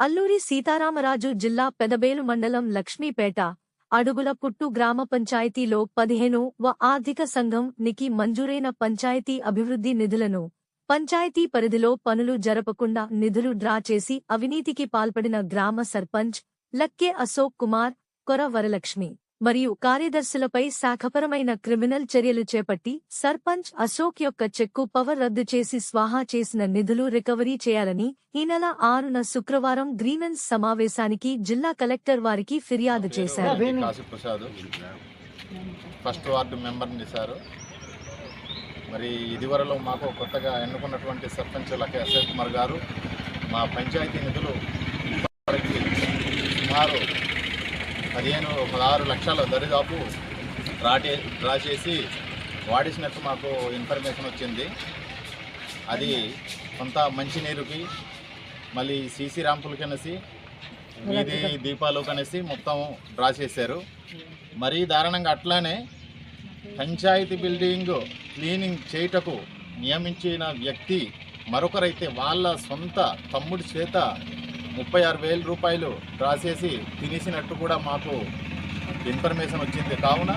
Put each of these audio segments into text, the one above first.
అల్లూరి సీతారామరాజు జిల్లా పెదబేలు మండలం లక్ష్మీపేట అడుగుల పుట్టు గ్రామ పంచాయతీలో పదిహేను వ ఆర్థిక సంఘం నికి మంజూరైన పంచాయతీ అభివృద్ధి నిధులను పంచాయతీ పరిధిలో పనులు జరపకుండా నిధులు డ్రా చేసి అవినీతికి పాల్పడిన గ్రామ సర్పంచ్ లక్కే అశోక్ కుమార్ కొర వరలక్ష్మి. మరియు కార్యదర్శులపై శాఖపరమైన క్రిమినల్ చర్యలు చేపట్టి సర్పంచ్ అశోక్ యొక్క చెక్కు పవర్ రద్దు చేసి స్వాహా చేసిన నిధులు రికవరీ చేయాలని ఈ నెల ఆరున శుక్రవారం గ్రీవెన్స్ సమావేశానికి జిల్లా కలెక్టర్ వారికి ఫిర్యాదు చేశారు. ఫస్ట్ వార్డు మెంబర్ని మరి ఇదివరలో మాకు కొత్తగా ఎన్నుకున్నటువంటి సర్పంచ్ లకే అశోక్ కుమార్ గారు మా పంచాయతీ నిధులు సుమారు పదిహేను పదహారు లక్షల దరిదాపు డ్రా డ్రా చేసి వాడేసినట్టు మాకు ఇన్ఫర్మేషన్ వచ్చింది. అది కొంత మంచినీరుకి మళ్ళీ సీసీ ర్యాంపులు కనేసి వీధి దీపాలు కనేసి మొత్తం డ్రా చేశారు. మరీ దారుణంగా అట్లానే పంచాయతీ బిల్డింగ్ క్లీనింగ్ చేయుటకు నియమించిన వ్యక్తి మరొకరైతే వాళ్ళ సొంత తమ్ముడి చేత ముప్పై ఆరు వేల రూపాయలు డ్రా చేసి తినేసినట్టు కూడా మాకు ఇన్ఫర్మేషన్ వచ్చింది. కావున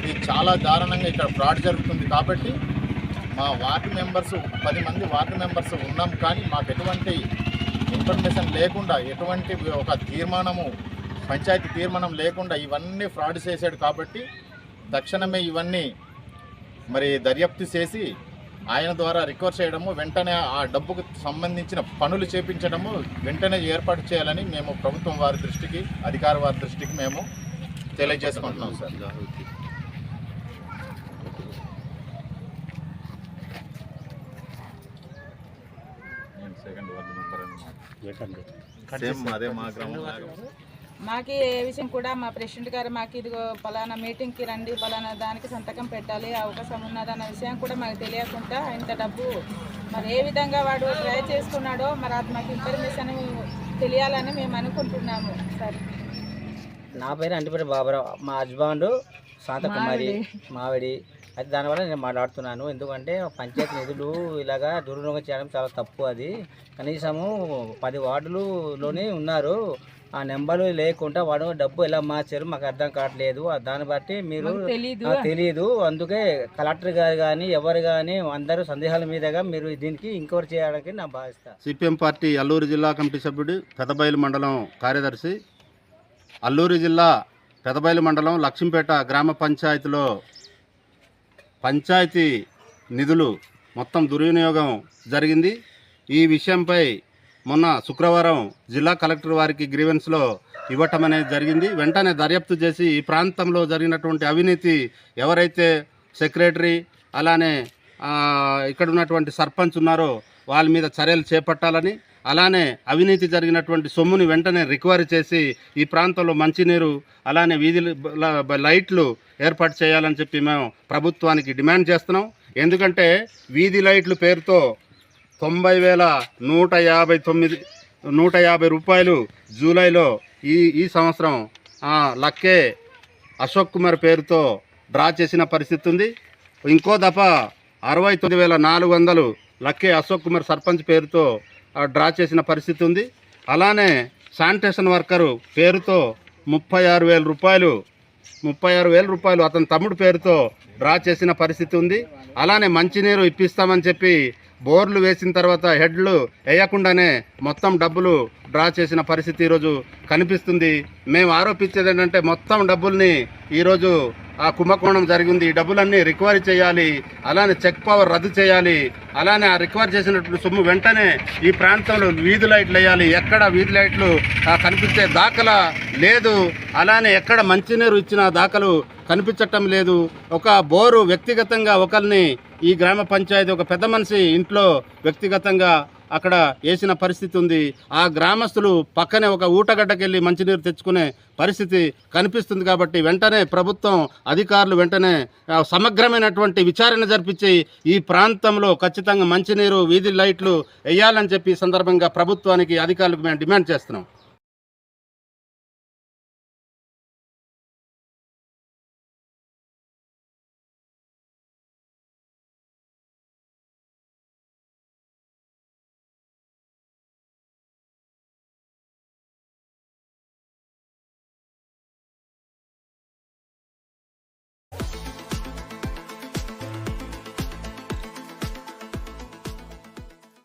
ఇది చాలా దారుణంగా ఇక్కడ ఫ్రాడ్ జరుగుతుంది కాబట్టి మా వార్డు మెంబర్స్ పది మంది వార్డు మెంబర్స్ ఉన్నాం కానీ మాకు ఎటువంటి ఇన్ఫర్మేషన్ లేకుండా ఎటువంటి ఒక తీర్మానము పంచాయతీ తీర్మానం లేకుండా ఇవన్నీ ఫ్రాడ్ చేశాడు కాబట్టి తక్షణమే ఇవన్నీ మరి దర్యాప్తు చేసి ఆయన ద్వారా రికవర్ చేయడము వెంటనే ఆ డబ్బుకు సంబంధించిన పనులు చేపించడము వెంటనే ఏర్పాటు చేయాలని మేము ప్రభుత్వం వారి దృష్టికి అధికార వారి దృష్టికి మేము తెలియజేసుకుంటున్నాం సార్. సెకండ్ వార్డు అన్నమాట సేమ్ అదే మా గ్రామం. మాకు ఏ విషయం కూడా మా ప్రెసిడెంట్ గారు మాకు ఇదిగో పలానా మీటింగ్కి రండి పలానా దానికి సంతకం పెట్టాలి అవకాశం ఉన్నదన్న విషయం కూడా మాకు తెలియకుండా ఇంత డబ్బు మరి ఏ విధంగా వాడు ట్రై చేసుకున్నాడో మరి అది మాకు ఇన్ఫర్మేషన్ తెలియాలని మేము అనుకుంటున్నాము. సరే. నా పేరు అంటిపేట బాబురావు. మా హస్బెండ్ శాంతకుమారి మావిడి. అది దానివల్ల నేను మాట్లాడుతున్నాను. ఎందుకంటే పంచాయతీ నిధులు ఇలాగా దుర్వినియోగం చేయడం చాలా తప్పు అది. కనీసము పది వార్డులులోనే ఉన్నారు. ఆ నెంబర్లు లేకుండా వాడు డబ్బు ఎలా మార్చారు మాకు అర్థం కావట్లేదు. దాన్ని బట్టి మీరు తెలియదు అందుకే కలెక్టర్ గారు కానీ ఎవరు కానీ అందరూ సందేహాల మీదుగా మీరు దీనికి ఇంక్వైరీ చేయడానికి నా భావిస్తా. సిపిఎం పార్టీ అల్లూరు జిల్లా కమిటీ సభ్యుడు పెదబయలు మండలం కార్యదర్శి. అల్లూరు జిల్లా పెదబయలు మండలం లక్ష్మీపేట గ్రామ పంచాయతీలో పంచాయతీ నిధులు మొత్తం దుర్వినియోగం జరిగింది. ఈ విషయంపై మొన్న శుక్రవారం జిల్లా కలెక్టర్ వారికి గ్రీవెన్స్లో ఇవ్వటం అనేది జరిగింది. వెంటనే దర్యాప్తు చేసి ఈ ప్రాంతంలో జరిగినటువంటి అవినీతి ఎవరైతే సెక్రటరీ అలానే ఇక్కడ ఉన్నటువంటి సర్పంచ్ ఉన్నారో వాళ్ళ మీద చర్యలు చేపట్టాలని అలానే అవినీతి జరిగినటువంటి సొమ్ముని వెంటనే రికవరీ చేసి ఈ ప్రాంతంలో మంచినీరు అలానే వీధి లైట్లు ఏర్పాటు చేయాలని చెప్పి మేము ప్రభుత్వానికి డిమాండ్ చేస్తున్నాం. ఎందుకంటే వీధి లైట్లు పేరుతో తొంభై వేల నూట యాభై తొమ్మిది నూట యాభై రూపాయలు జూలైలో ఈ ఈ సంవత్సరం లక్కే అశోక్ కుమార్ పేరుతో డ్రా చేసిన పరిస్థితి ఉంది. ఇంకో దఫ అరవై తొమ్మిది వేల నాలుగు వందలు లక్కే అశోక్ కుమార్ సర్పంచ్ పేరుతో డ్రా చేసిన పరిస్థితి ఉంది. అలానే శానిటేషన్ వర్కరు పేరుతో ముప్పై ఆరు వేల రూపాయలు ముప్పై ఆరు వేల రూపాయలు అతని తమ్ముడు పేరుతో డ్రా చేసిన పరిస్థితి ఉంది. అలానే మంచినీరు ఇప్పిస్తామని చెప్పి బోర్లు వేసిన తర్వాత హెడ్లు వేయకుండానే మొత్తం డబ్బులు డ్రా చేసిన పరిస్థితి ఈరోజు కనిపిస్తుంది. మేము ఆరోపించేది ఏంటంటే మొత్తం డబ్బుల్ని ఈరోజు ఆ కుంభకోణం జరిగింది. ఈ డబ్బులన్నీ రికవరీ చేయాలి అలానే చెక్ పవర్ రద్దు చేయాలి అలానే ఆ రికవర్ చేసినటువంటి సొమ్ము వెంటనే ఈ ప్రాంతంలో వీధి లైట్లు వేయాలి. ఎక్కడ వీధి లైట్లు కనిపించే దాఖలా లేదు. అలానే ఎక్కడ మంచినీరు ఇచ్చిన దాఖలు కనిపించటం లేదు. ఒక బోరు వ్యక్తిగతంగా ఒకరిని ఈ గ్రామ పంచాయతీ ఒక పెద్ద మనిషి ఇంట్లో వ్యక్తిగతంగా అక్కడ వేసిన పరిస్థితి ఉంది. ఆ గ్రామస్తులు పక్కనే ఒక ఊటగడ్డకెళ్ళి మంచినీరు తెచ్చుకునే పరిస్థితి కనిపిస్తుంది కాబట్టి వెంటనే ప్రభుత్వం అధికారులు వెంటనే సమగ్రమైనటువంటి విచారణ జరిపించి ఈ ప్రాంతంలో ఖచ్చితంగా మంచినీరు వీధి లైట్లు వేయాలని చెప్పి సందర్భంగా ప్రభుత్వానికి అధికారులకు మేము డిమాండ్ చేస్తున్నాం.